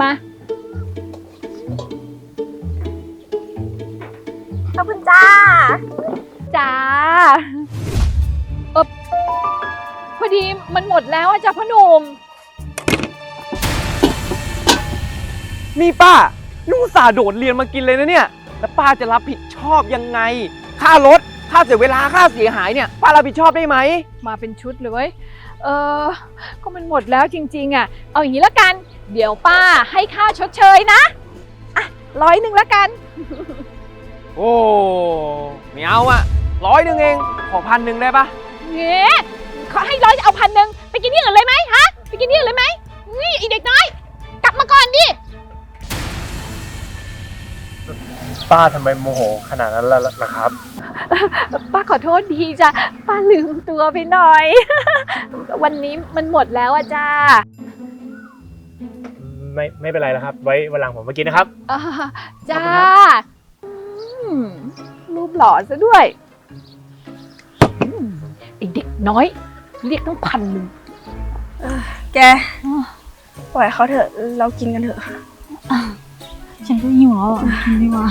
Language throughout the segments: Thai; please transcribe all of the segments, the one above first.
มาขอบคุณจ้า จ้าเออพอดีมันหมดแล้วอะจ้ะพ่อหนุ่มนี่ป้านุ่งสาห์โดดเรียนมากินเลยนะเนี่ย แล้วป้าจะรับผิดชอบยังไง ค่ารถ ค่าเสียเวลา ค่าเสียหายเนี่ย ป้ารับผิดชอบได้ไหม มาเป็นชุดเลยเว้ยเออก็มันหมดแล้วจริง ๆอะเอาอย่างนี้ละกัน เดี๋ยวป้าให้ค่าชดเชยนะ อะร้อยหนึ่งละกัน โอ้ไม่เอาอะร้อยหนึ่งเอง ขอพันหนึ่งได้ปะเงี้ยเขาให้ร้อยเอาพันหนึ่งไปกินที่อื่นเลยไหมฮะ ไปกินที่อื่นเลยไหมนี่ไอเด็กน้อย กลับมาก่อนดิ ป้าทำไมโมโหขนาดนั้นล่ะล่ะครับ ป้าขอโทษดีจ้ะ ป้าลืมตัวไปหน่อย วันนี้มันหมดแล้วอะจ้า ไม่ไม่เป็นไรแล้วครับ ไว้วันหลังผมมากินนะครับ อ่าจ้าขอบคุณครับอืมรูปหล่อซะด้วยอืมไอเด็กน้อย เรียกตั้งพันหนึ่งแก ปล่อยเขาเถอะ เรากินกันเถอะ ฉันก็หิวแล้วอะกินดีกว่า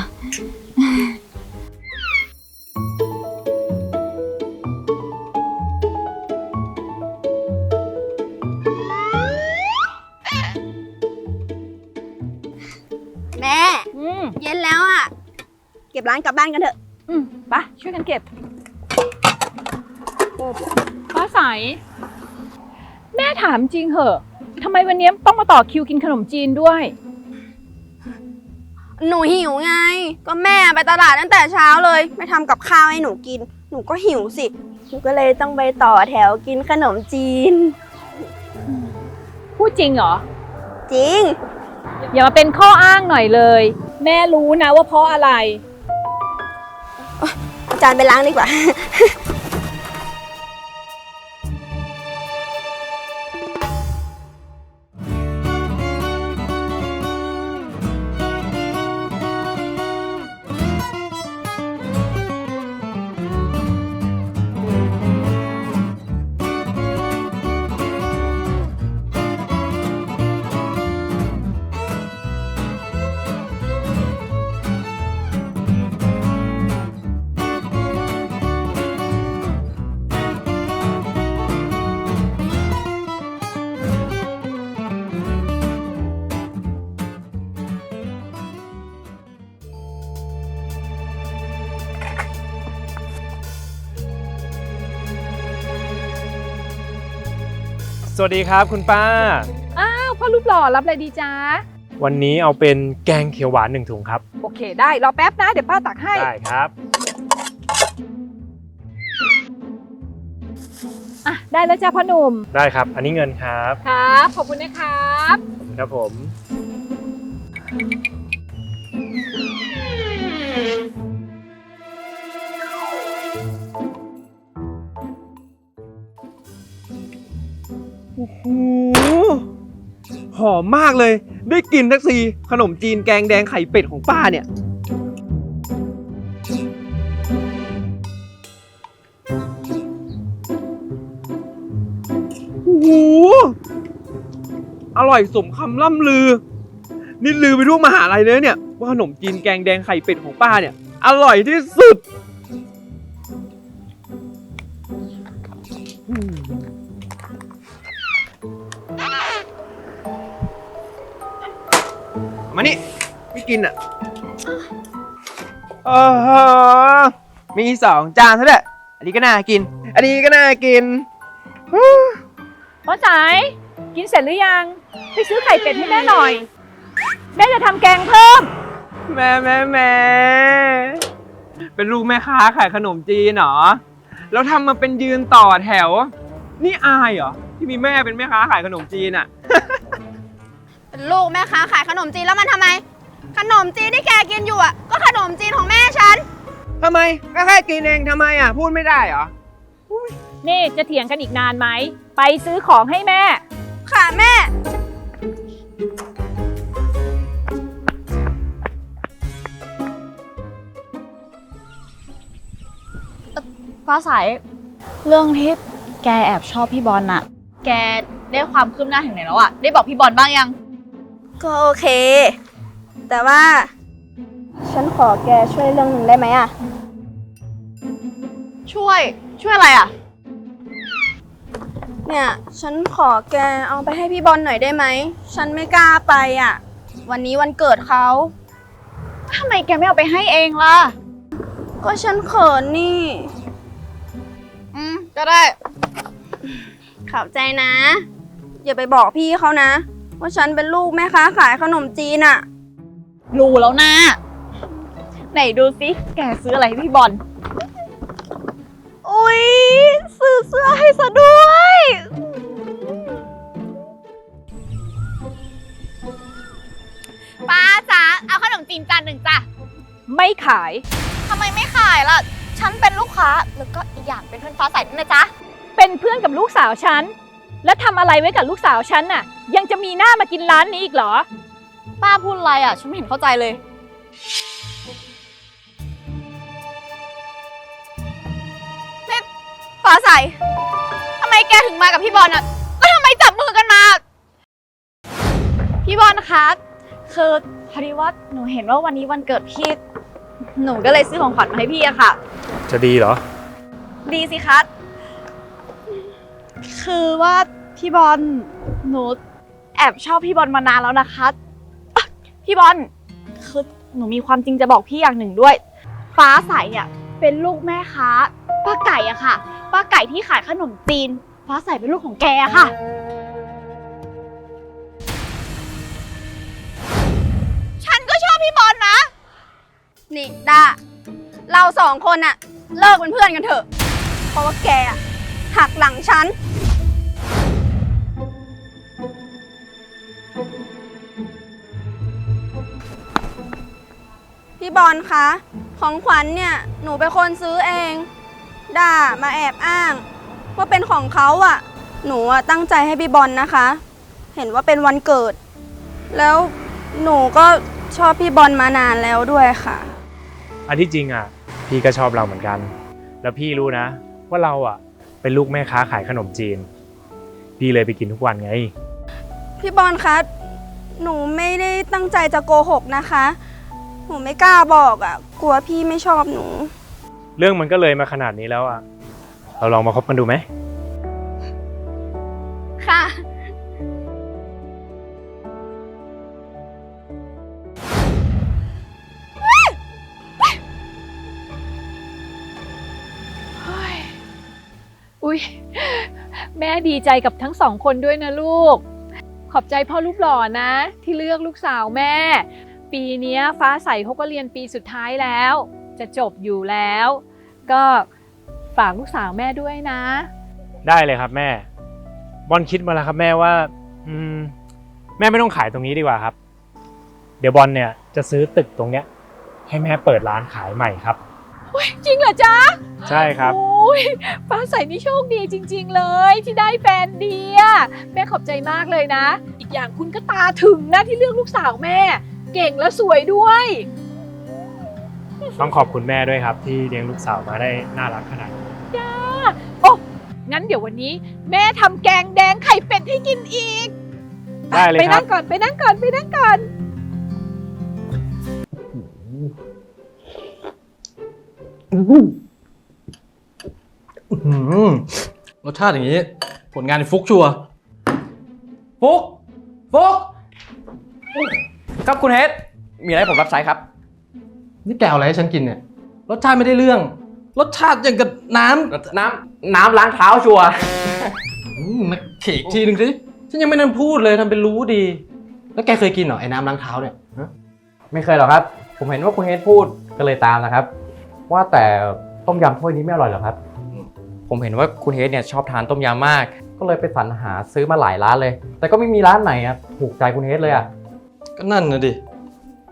บร้านกลับบ้านกันเถอะอืมไปช่วยกันเก็บป้าใสแม่ถามจริงเหอะทำไมวันนี้ต้องมาต่อคิวกินขนมจีนด้วย หนูหิวไง ก็แม่ไปตลาดตั้งแต่เช้าเลย ไม่ทำกับข้าวให้หนูกิน หนูก็หิวสิหนูก็เลยต้องไปต่อแถวกินขนมจีน พูดจริงเหรอ จริง อย่ามาเป็นข้ออ้างหน่อยเลย แม่รู้นะว่าเพราะอะไรอา จารย์ไปล้างดีกว่า สวัสดีครับคุณป้า อ้าวพ่อรูปหล่อรับอะไรดีจ้าวันนี้เอาเป็นแกงเขียวหวานหนึ่งถุงครับ โอเค ได้รอแป๊บนะ เดี๋ยวป้าตักให้ ได้ครับ อะ ได้แล้วจ้าพ่อหนุ่ม ได้ครับ อันนี้เงินครับครับ ขอบคุณนะครับขอบคุณครับผม อ้โหหอมมากเลย ได้กินทักทีขนมจีนแกงแดงไข่เป็ดของป้าเนี่ย โอ้โหอร่อยสมคำล่ำลือ นี่ลือไปทั่วมหาลัยเลยเนี่ย ว่าขนมจีนแกงแดงไข่เป็ดของป้าเนี่ย อร่อยที่สุด นี่ไม่กินอะเออมีสองจานซะด้วยอันนี้ก็น่ากิน อันนี้ก็น่ากินพ่อสายกินเสร็จหรือยัง ไปซื้อไข่เป็ดให้แม่หน่อย แม่จะทำแกงเพิ่ม แม่แม่แม่เป็นลูกแม่ค้าขายขนมจีนเหรอ แล้วทำมาเป็นยืนต่อแถว นี่อายเหรอ ที่มีแม่เป็นแม่ค้าขายขนมจีนอะ เป็นลูกแม่ค้าขายขนมจีนแล้วมันทำไม ขนมจีนที่แกกินอยู่อะ ก็ขนมจีนของแม่ฉัน ทำไมก็แค่กินเองทำไมอะ พูดไม่ได้เหรอ นี่จะเถียงกันอีกนานไหม ไปซื้อของให้แม่ ค่ะแม่ ฟ้าใสเรื่องที่แกแอบชอบพี่บอลน่ะ แกได้ความคืบหน้าถึงไหนแล้วอะได้บอกพี่บอลบ้างยัง ก็โอเค แต่ว่า ฉันขอแกช่วยเรื่องหนึ่งได้ไหมอะช่วย ช่วยอะไรอะเนี่ย ฉันขอแกเอาไปให้พี่บอลหน่อยได้ไหม ฉันไม่กล้าไปอะวันนี้วันเกิดเขาทำไมแกไม่เอาไปให้เองล่ะ ก็ฉันเขินนี่ อืม ก็ได้ขอบใจนะ อย่าไปบอกพี่เขานะ ว่าฉันเป็นลูกแม่ค้าขายขนมจีนอะรู้แล้วนะ ไหนดูสิ แกซื้ออะไรให้พี่บอล อุ๊ย ซื้อเสื้อให้ซะด้วย ป้าจ๊ะเอาขนมจีนจานหนึ่งจ้ะไม่ขาย ทำไมไม่ขายล่ะ ฉันเป็นลูกค้า แล้วก็อีกอย่างเป็นเพื่อนฟ้าใสด้วยนะจ๊ะ เป็นเพื่อนกับลูกสาวฉัน แล้วทำอะไรไว้กับลูกสาวฉันน่ะ ยังจะมีหน้ามากินร้านนี้อีกเหรอ ป้าพูดอะไรอะ ฉันไม่เห็นเข้าใจเลยฟ้าใสทำไมแกถึงมากับพี่บอลอะ แล้วทำไมจับมือกันมา พี่บอลนะคะคือพอดีว่าหนูเห็นว่าวันนี้วันเกิดพี่ หนูก็เลยซื้อของขวัญมาให้พี่อะค่ะ จะดีเหรอ ดีสิคะ คือว่าพี่บอลหนูแอบชอบพี่บอลมานานแล้วนะคะอะพี่บอลคือหนูมีความจริงจะบอกพี่อย่างหนึ่งด้วย ฟ้าใสเนี่ยเป็นลูกแม่ค้าป้าไก่อะค่ะป้าไก่ที่ขายขนมจีน ฟ้าใสเป็นลูกของแกอะค่ะ ฉันก็ชอบพี่บอลนะ นี่ดาเราสองคนอะเลิกเป็นเพื่อนกันเถอะ เพราะว่าแกอะหักหลังฉัน บอลคะ ของขวัญเนี่ย หนูเป็นคนซื้อเองด้ามาแอบอ้าง ว่าเป็นของเขาอะหนูอะตั้งใจให้พี่บอลนะคะ เห็นว่าเป็นวันเกิด แล้วหนูก็ชอบพี่บอลมานานแล้วด้วยค่ะ อันที่จริงอะ พี่ก็ชอบเราเหมือนกัน แล้วพี่รู้นะ ว่าเราอะ เป็นลูกแม่ค้าขายขนมจีน พี่เลยไปกินทุกวันไง พี่บอลคะ หนูไม่ได้ตั้งใจจะโกหกนะคะ หนูไม่กล้าบอกอะ่ะ กลัวพี่ไม่ชอบหนู เรื่องมันก็เลยมาขนาดนี้แล้วอะ เราลองมาคบกันดูไหม ค่ะ อุ้ยแม่ดีใจกับทั้งสองคนด้วยนะลูก ขอบใจพ่อรูปหล่อนะ ที่เลือกลูกสาวแม่ ปีเนี้ยฟ้าใสเขาก็เรียนปีสุดท้ายแล้ว จะจบอยู่แล้ว ก็ฝากลูกสาวแม่ด้วยนะ ได้เลยครับแม่ บอลคิดมาแล้วครับแม่ว่า อืม แม่ไม่ต้องขายตรงนี้ดีกว่าครับ เดี๋ยวบอลเนี่ยจะซื้อตึกตรงเนี้ย ให้แม่เปิดร้านขายใหม่ครับ จริงเหรอจ๊ะใช่ครับ โอ้ยฟ้าใสนี่โชคดีจริง ๆ เลย ที่ได้แฟนดีอะแม่ขอบใจมากเลยนะ อีกอย่างคุณก็ตาถึงนะที่เลือกลูกสาวแม่ เก่งและสวยด้วย ต้องขอบคุณแม่ด้วยครับที่เลี้ยงลูกสาวมาได้น่ารักขนาดนี้โอ้ งั้นเดี๋ยววันนี้ แม่ทำแกงแดงไข่เป็ดให้กินอีก ได้เลยไปครันั่บ งก่อนไปนั่งก่อนไปนั่งก่อน อื้อหือรสชาติอย่างนี้ ผลงานฟุกชัวร์ฟุกฟุก ครับคุณเฮดมีอะไรให้ผมรับใช้ครับ นี่แกเอาอะไรให้ฉันกินเนี่ย รสชาติไม่ได้เรื่อง รสชาติอย่างกับน้น้ำน้ำล้างเท้าชัวร์ำอืมมาเขกทีหนึ่งสิ ฉันยังไม่นั่นพูดเลยทำเป็นรู้ดี แล้วแกเคยกินเหรอไอ้น้ำล้างเท้าเนี่ยฮะไม่เคยหรอกครับ ผมเห็นว่าคุณเฮดพูดก็เลยตามนะครับ ว่าแต่ต้มยำถ้วยนี้ไม่อร่อยเหรอครับ ผมเห็นว่าคุณเฮดเนี่ยชอบทานต้มยำมาก ก็เลยไปสรรหาซื้อมาหลายร้านเลย แต่ก็ไม่มีร้านไหนอะถูกใจคุณเฮดเลยอะ ก็นั่นนะดิ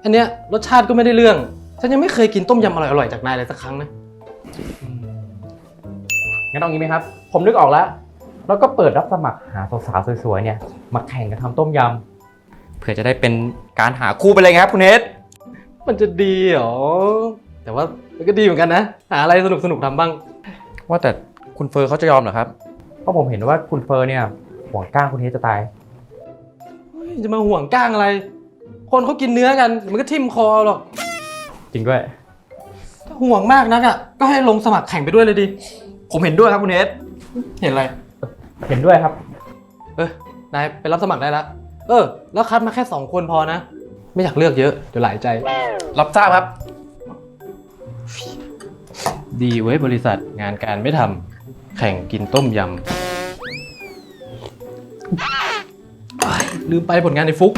อันเนี้ยรสชาติก็ไม่ได้เรื่อง ฉันยังไม่เคยกินต้มยำอร่อยๆจากนายเลยสักครั้งนะ งั้นเอางี้ไหมครับ ผมนึกออกแล้ว แล้วก็เปิดรับสมัครหาสาวๆสวยๆเนี่ย มาแข่งกันทำต้มยำเผื่อจะได้เป็นการหาคู่ไปเลยไงครับคุณเฮดมันจะดีเหรอ แต่ว่ามันก็ดีเหมือนกันนะ หาอะไรสนุกๆทำบ้าง ว่าแต่คุณเฟอร์เขาจะยอมเหรอครับ เพราะผมเห็นว่าคุณเฟอร์เนี่ยห่วงก้างคุณเฮดจะตาย เฮ้ยจะมาห่วงก้างอะไร คนเขากินเนื้อกันมันก็ทิ่มคอหรอก จริงด้วย ถ้าห่วงมากนักอะ ก็ให้ลงสมัครแข่งไปด้วยเลยดิ ผมเห็นด้วยครับคุณเฮดเห็นอะไร เห็นด้วยครับ เออนายไปรับสมัครได้แล้วเออ แล้วคัดมาแค่สองคนพอนะ ไม่อยากเลือกเยอะ เดี๋ยวหลายใจ รับทราบครับ ดีเว้ยบริษัทงานการไม่ทำแข่งกินต้มยำอ้ายลืมไปผลงานในฟุก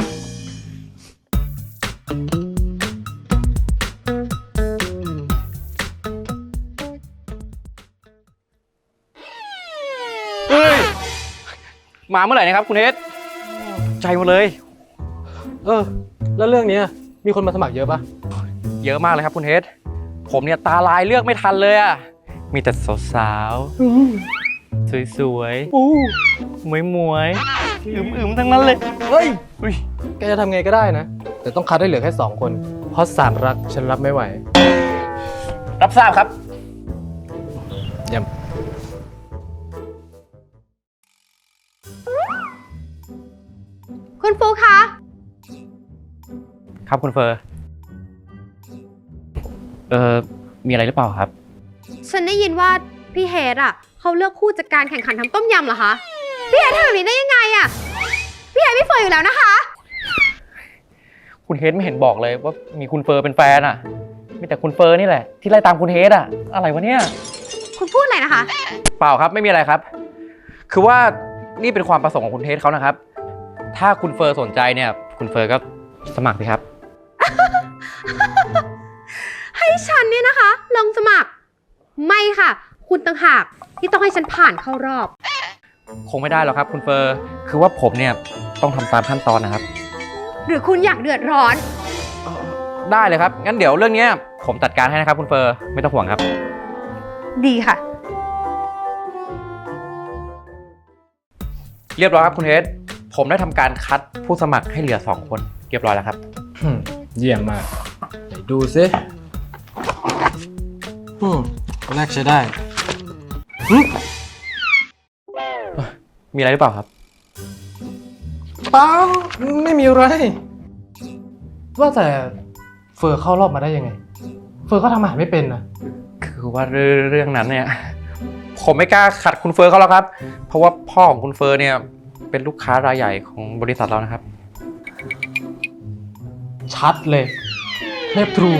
มาเมื่อไหร่นะครับคุณเฮดใจหมดเลย เออ แล้วเรื่องเนี้ยมีคนมาสมัครเยอะปะเยอะมากเลยครับคุณเฮดผมเนี่ยตาลายเลือกไม่ทันเลยอะมีแต่สาวๆสวยๆมวยๆอึมๆทั้งนั้นเลย เฮ้ยอุ๊ยแกจะทำไงก็ได้นะ แต่ต้องคัดให้เหลือแค่สองคน เพราะสารรักฉันรับไม่ไหว รับทราบครับเยี่ยม คุณฟูคะ ครับคุณเฟอร์เอ่อมีอะไรหรือเปล่าครับ ฉันได้ยินว่าพี่เฮดอะเขาเลือกคู่จัดการแข่งขันทำต้มยำเหรอคะ พี่เฮดทำแบบนี้ได้ยังไงอะ พี่เฮดไม่เฟยอยู่แล้วนะคะ คุณเฮดไม่เห็นบอกเลยว่ามีคุณเฟอร์เป็นแฟนอะมีแต่คุณเฟอร์นี่แหละที่ไล่ตามคุณเฮดอะอะไรวะเนี่ย คุณพูดอะไรนะคะ เปล่าครับไม่มีอะไรครับ คือว่านี่เป็นความประสงค์ของคุณเทสเขานะครับ ถ้าคุณเฟอร์สนใจเนี่ย คุณเฟอร์ก็สมัครสิครับ ให้ฉันเนี่ยนะคะ ลงสมัคร ไม่ค่ะ คุณต่างหากที่ต้องให้ฉันผ่านเข้ารอบ คงไม่ได้หรอกครับ คุณเฟอร์ คือว่าผมเนี่ยต้องทำตามขั้นตอนนะครับ หรือคุณอยากเดือดร้อน ได้เลยครับ งั้นเดี๋ยวเรื่องเนี้ยผมจัดการให้นะครับคุณเฟอร์ ไม่ต้องห่วงครับ ดีค่ะ เรียบร้อยครับคุณเทส ผมได้ทำการคัดผู้สมัครให้เหลือ 2 คนเรียบร้อยแล้วครับ อืมเยี่ยมมากไหนดูซิอืมคนแรกใช้ได้หึมีอะไรหรือเปล่าครับ เปล่าไม่มีอะไร ว่าแต่เฟอร์เข้ารอบมาได้ยังไง เฟอร์เขาทำอาหารไม่เป็นนะคือว่าเรื่องเรื่องนั้นเนี่ย ผมไม่กล้าขัดคุณเฟอร์เขาแล้วครับ เพราะว่าพ่อของคุณเฟอร์เนี่ย เป็นลูกค้ารายใหญ่ของบริษัทเรานะครับ ชัดเลยเทพทรู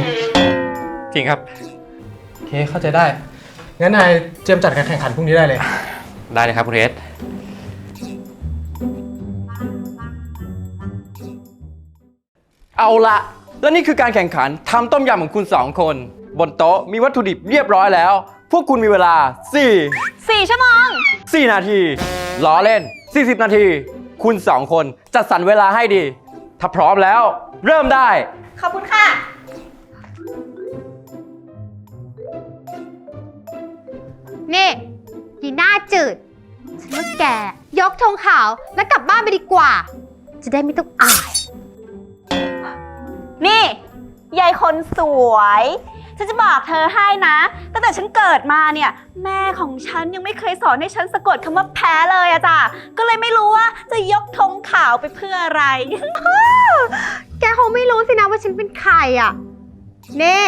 จริงครับ โอเคเข้าใจได้ งั้นนายเตรียมจัดการแข่งขันพรุ่งนี้ได้เลย ได้เลยครับคุณเอสเอาละและนี่คือการแข่งขันทำต้มยำของคุณ 2 คน บนโต๊ะมีวัตถุดิบเรียบร้อยแล้ว พวกคุณมีเวลา 4 4ชั่วโมง 4 นาทีล้อเล่น 40 นาที คุณ 2 คนจัดสรรเวลาให้ดี ถ้าพร้อมแล้ว เริ่มได้ ขอบคุณค่ะ นี่ยีหน้าจืด ฉันว่าแก ยกธงขาวแล้วกลับบ้านไปดีกว่า จะได้ไม่ต้องอาย นี่ ยายคนสวย ฉันจะบอกเธอให้นะ ตั้งแต่ฉันเกิดมาเนี่ย แม่ของฉันยังไม่เคยสอนให้ฉันสะกดคำว่าแพ้เลยอะจ้ะ ก็เลยไม่รู้ว่าจะยกธงขาวไปเพื่ออะไร แกคงไม่รู้สินะว่าฉันเป็นใครอะนี่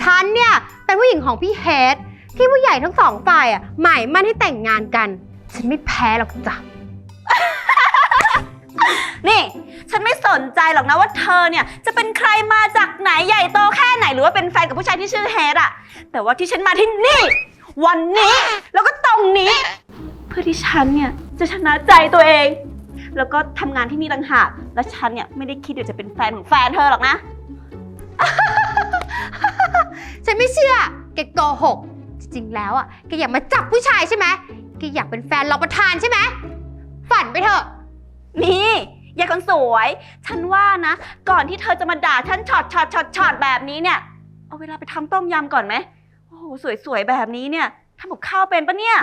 ฉันเนี่ยเป็นผู้หญิงของพี่เฮดที่ผู้ใหญ่ทั้งสองฝ่ายอะหมายมั่นให้แต่งงานกัน ฉันไม่แพ้หรอกจ้ะ นี่ ฉันไม่สนใจหรอกนะว่าเธอเนี่ยจะเป็นใครมาจากไหนใหญ่โตแค่ไหนหรือว่าเป็นแฟนกับผู้ชายที่ชื่อเฮดอะแต่ว่าที่ฉันมาที่นี่ วันนี้แล้วก็ตรงนี้ เพื่อที่ฉันเนี่ยจะชนะใจตัวเอง แล้วก็ทำงานที่นี่ต่างหากและฉันเนี่ยไม่ได้คิดเดี๋ยวจะเป็นแฟนของแฟนเธอหรอกนะ ฉันไม่เชื่อ แกโกหก จริงๆ แล้วอะ แกอยากมาจับผู้ชายใช่ไหมแกอยากเป็นแฟนรองประธานใช่ไหม ฝันไปเถอะ นี่ ยายคนสวย ฉันว่านะ ก่อนที่เธอจะมาด่าฉันช็อตช็อตช็อตช็อตแบบนี้เนี่ย เอาเวลาไปทำต้มยำก่อนไหม โอ้โห สวยๆ แบบนี้เนี่ยทำกับข้าวเป็นปะเนี่ย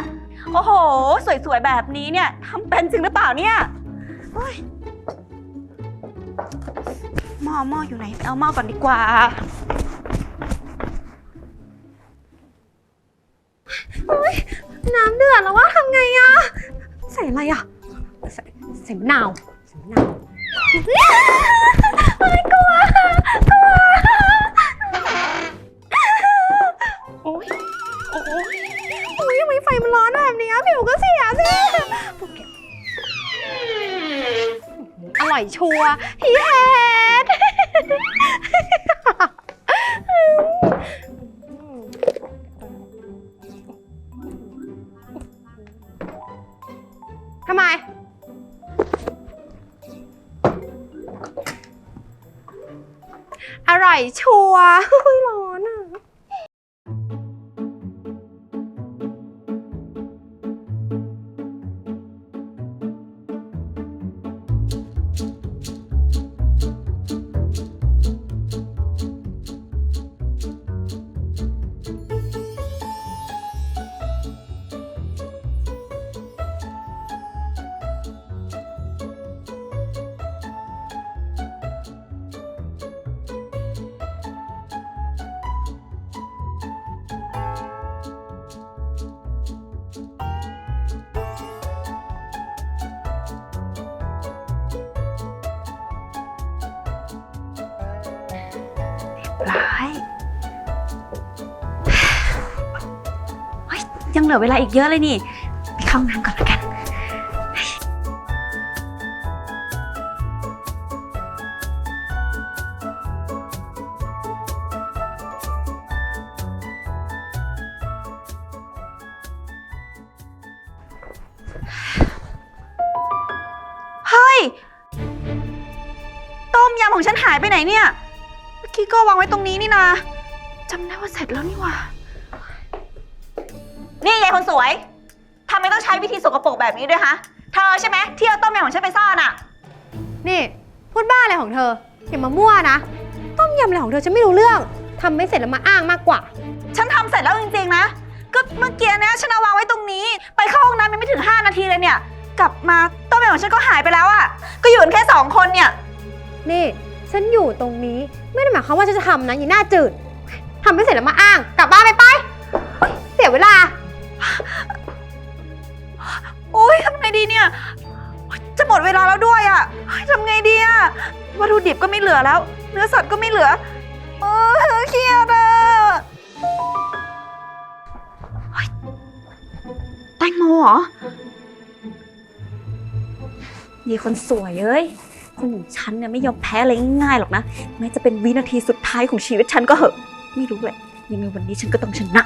โอ้โห สวยๆ แบบนี้เนี่ยทำเป็นจริงหรือเปล่าเนี่ยโอ้ยหม้อหม้ออยู่ไหนไปเอาหม้อก่อนดีกว่า น้ำเดือดแล้วว่าทำไงอะใส่อะไรอะใส่ใส่มะนาว หนาว เหลือเวลาอีกเยอะเลยนี่ ไปเข้าห้องน้ำก่อนละกัน เฮ้ย ต้มยำของฉันหายไปไหนเนี่ย เมื่อกี้ก็วางไว้ตรงนี้นี่นาจำได้ว่าเสร็จแล้วนี่หว่า นี่ยายคนสวย ทำไมต้องใช้วิธีสกปรกแบบนี้ด้วยฮะ เธอใช่ไหมที่เอาต้มยำของฉันไปซ่อนอะนี่พูดบ้าอะไรของเธออย่ามามั่วนะ ต้มยำอะไรของเธอฉันไม่รู้เรื่องทำไม่เสร็จแล้วมาอ้างมากกว่า ฉันทำเสร็จแล้วจริงๆนะ ก็เมื่อกี้เนี่ยฉันเอาวางไว้ตรงนี้ ไปเข้าห้องน้ำยังไม่ถึง 5 นาทีเลยเนี่ย กลับมาต้มยำของฉันก็หายไปแล้วอะก็อยู่กันแค่สองคนเนี่ย นี่ ฉันอยู่ตรงนี้ไม่ได้หมายความว่าฉันจะทำนะอย่าหน้าจืดทำไม่เสร็จแล้วมาอ้าง กลับบ้านไปไปเฮ้ยเสียเวลา งดีเนี่ย จะหมดเวลาแล้วด้วยอะเฮ้ยทำไงดีอะวัตถุดิบก็ไม่เหลือแล้ว เนื้อสัตว์ก็ไม่เหลือเออเครียดอะเฮ้ยแตงโมเหรอนี่คนสวยเอ้ย คนอย่างฉันเนี่ยไม่ยอมแพ้อะไรง่ายๆหรอกนะ แม้จะเป็นวินาทีสุดท้ายของชีวิตฉันก็เหอะ ไม่รู้แหละ ยังไงวันนี้ฉันก็ต้องชนะ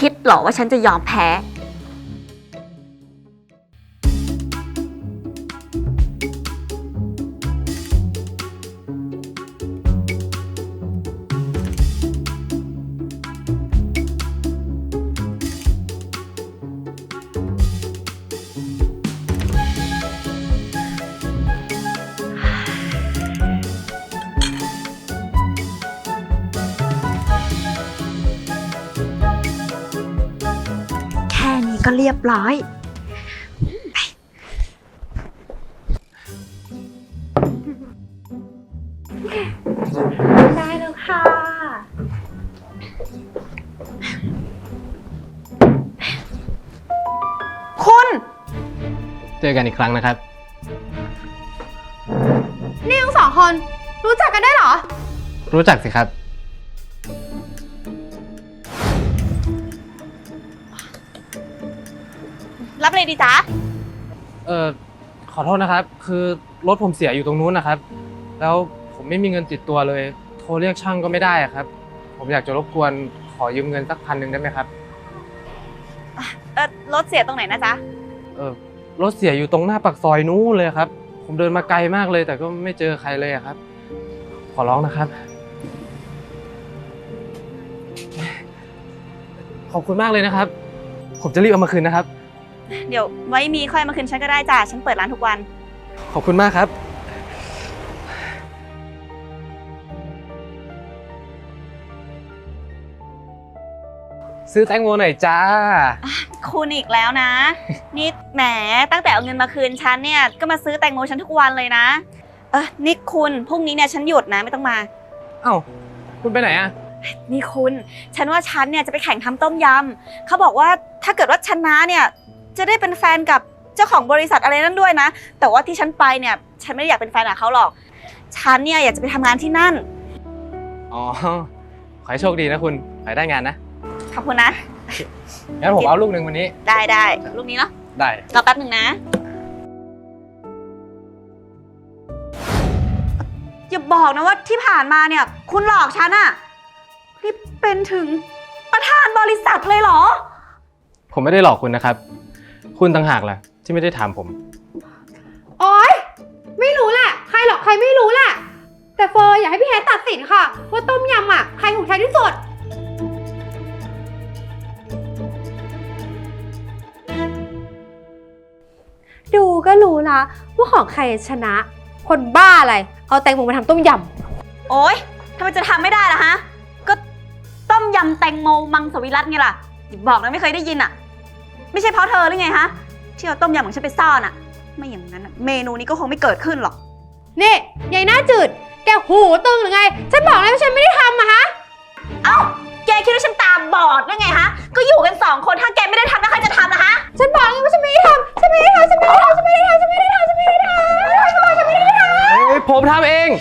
คิดหรอว่าฉันจะยอมแพ้ บร้อย ได้แล้วค่ะ คุณเจอกันอีกครั้งนะครับ นี่ทั้งสองคน รู้จักกันได้วยเหรอ รู้จักสิครับ รับเลยดีจ๊ะ เออขอโทษนะครับ คือรถผมเสียอยู่ตรงนู้นนะครับ แล้วผมไม่มีเงินติดตัวเลย โทรเรียกช่างก็ไม่ได้อะครับ ผมอยากจะรบกวนขอยืมเงินสักพันหนึ่งได้ไหมครับ เออรถเสียตรงไหนนะจ๊ะ เออรถเสียอยู่ตรงหน้าปากซอยนู้นเลยครับ ผมเดินมาไกลมากเลย แต่ก็ไม่เจอใครเลยอะครับ ขอร้องนะครับ ขอบคุณมากเลยนะครับ ผมจะรีบเอามาคืนนะครับ เดี๋ยวไว้มีค่อยมาคืนฉันก็ได้จ้ะ ฉันเปิดร้านทุกวัน ขอบคุณมากครับ ซื้อแตงโมหน่อยจ้า คุณอีกแล้วนะ นี่แหมตั้งแต่เอาเงินมาคืนฉันเนี่ยก็มาซื้อแตงโมฉันทุกวันเลยนะ เออนี่คุณพรุ่งนี้เนี่ยฉันหยุดนะไม่ต้องมา เอ้า คุณไปไหนอะนี่คุณ ฉันว่าฉันเนี่ยจะไปแข่งทำต้มยำเขาบอกว่าถ้าเกิดว่าชนะเนี่ย จะได้เป็นแฟนกับเจ้าของบริษัทอะไรนั่นด้วยนะ แต่ว่าที่ฉันไปเนี่ย ฉันไม่ได้อยากเป็นแฟนกับเขาหรอก ฉันเนี่ยอยากจะไปทำงานที่นั่น อ๋อ ขอให้โชคดีนะคุณ ขอให้ได้งานนะ ขอบคุณนะ งั้นผมเอาลูกหนึ่งวันนี้ ได้ได้ลูกนี้เนาะได้ รอแป๊บหนึ่งนะ อย่าบอกนะว่าที่ผ่านมาเนี่ย คุณหลอกฉันอะนี่เป็นถึงประธานบริษัทเลยเหรอ ผมไม่ได้หลอกคุณนะครับ คุณต่างหากแหละที่ไม่ได้ถามผม โอ๊ย ไม่รู้แหละ ใครหรอกใครไม่รู้แหละ แต่เฟอร์อยากให้พี่แฮทตัดสินค่ะ ว่าต้มยำอะ ใครถูกใช้ที่สุด ดูก็รู้ละว่าของใครชนะ คนบ้าอะไร เอาแตงโมมาทำต้มยโอ๊ยทำไมจะทำไม่ได้ล่ะฮะ ก็ต้มยำแตงโมมังสวิรัตไงล่ะอย่าบอกนะไม่เคยได้ยินอะ ไม่ใช่เพราะเธอหรือไงฮะที่เอาต้มยำของฉันไปซ่อนอะไม่อย่างนั้นอะเมนูนี้ก็คงไม่เกิดขึ้นหรอกำนี่ยายหน้าจืด แกหูตึงหรือไง ฉันบอกแล้วว่าฉันไม่ได้ทำอะฮะ เอ้า แกคิดว่าฉันตาบอดหรือไงฮะ ก็อยู่กันสองคนถ้าแกไม่ได้ทำแล้วใครจะทำล่ะฮะ ฉันบอกแล้วว่าฉันไม่ได้ทำฉันไม่ได้ทำฉันไม่ได้ทำฉันไม่ได้ทำฉันไม่ได้ทำฉันไม่ได้ทำฉันบอกฉันไม่ได้ทเฮ้ยผมทำเองำ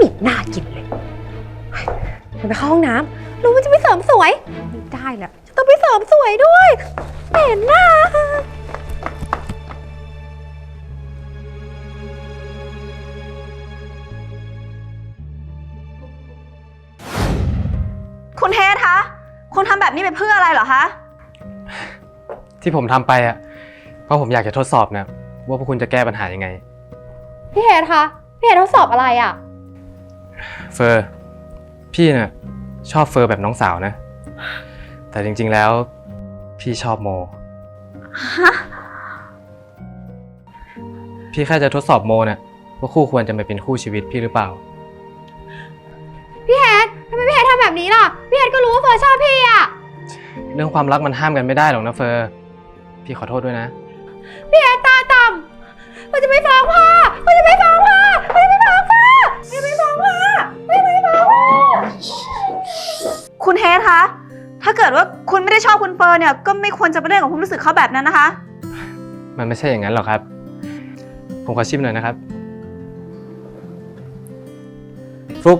มีหน้ากินเลยมันไปเข้าห้องน้ำ รู้ว่าจะไปเสริมสวยไม่ได้แล้วจะต้องไปเสริมสวยด้วยเห็นหน้า คุณเทสคะคุณทำแบบนี้ไปเพื่ออะไรเหรอคะ ที่ผมทำไปอะ เพราะผมอยากจะทดสอบนะ ว่าพวกคุณจะแก้ปัญหายังไง พี่เฮดคะพี่เฮดทดสอบอะไรอะ เฟอร์ พี่น่ะ ชอบเฟอร์แบบน้องสาวนะ แต่จริงๆแล้ว พี่ชอบโม พี่แค่จะทดสอบโมน่ะว่าคู่ควรจะมาเป็นคู่ชีวิตพี่หรือเปล่า พี่เฮดทำไมพี่เฮดทำแบบนี้ล่ะ พี่เฮดก็รู้ว่าเฟิร์นชอบพี่อะเรื่องความรักมันห้ามกันไม่ได้หรอกนะเฟอร์ พี่ขอโทษด้วยนะ พี่เฮดตาต่ำมันจะไม่ฟ้องพ่อมันจะไม่ฟ้องพ่อมันจะไม่ฟ้องพ่อมันจะไม่ฟ้องพ่อมันจะไม่ฟ้องพ่อ คุณเทสคะ ถ้าเกิดว่าคุณไม่ได้ชอบคุณเฟิร์นเนี่ย ก็ไม่ควรจะไปเล่นกับความรู้สึกเขาแบบนั้นนะคะ มันไม่ใช่อย่างนั้นหรอกครับ ผมขอชิมหน่อยนะครับฟลุก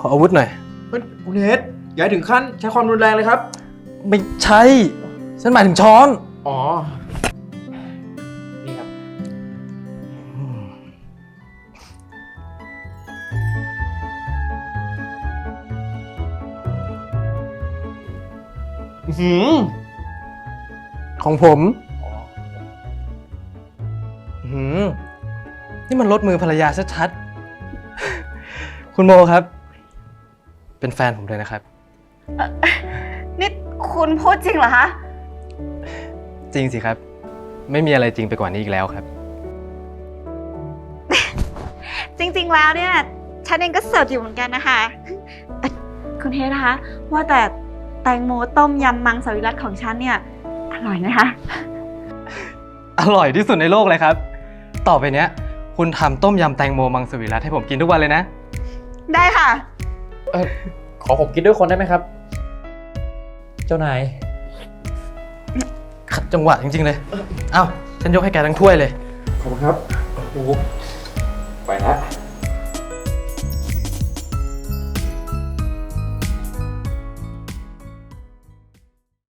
ขออาวุธหน่อย เฮ้ยคุณเฮดอย่าให้ถึงขั้นใช้ความรุนแรงเลยครับ ไม่ใช่ ฉันหมายถึงช้อน อ๋อ หือของผมอื้อหือนี่มันลดมือภรรยาชัดๆ คุณโมครับ เป็นแฟนผมเลยนะครับ นี่คุณพูดจริงเหรอคะ จริงสิครับ ไม่มีอะไรจริงไปกว่านี้อีกแล้วครับ จริงๆแล้วเนี่ย ฉันเองก็เสิร์ฟอยู่เหมือนกันนะคะเอ่อคุณเทสนะคะ ว่าแต่ แตงโมต้มยำมังสวิรัตของฉันเนี่ย อร่อยนะคะ อร่อยที่สุดในโลกเลยครับ ต่อไปเนี้ย คุณทำต้มยำแตงโมมังสวิรัตให้ผมกินทุกวันเลยนะ ได้ค่ะ เออขอผมกินด้วยคนได้ไหมครับ เจ้านายขัดจังหวะจริงๆเลย เอ้าฉันยกให้แกทั้งถ้วยเลย ขอบคุณครับ โอ้โหไปแล้ว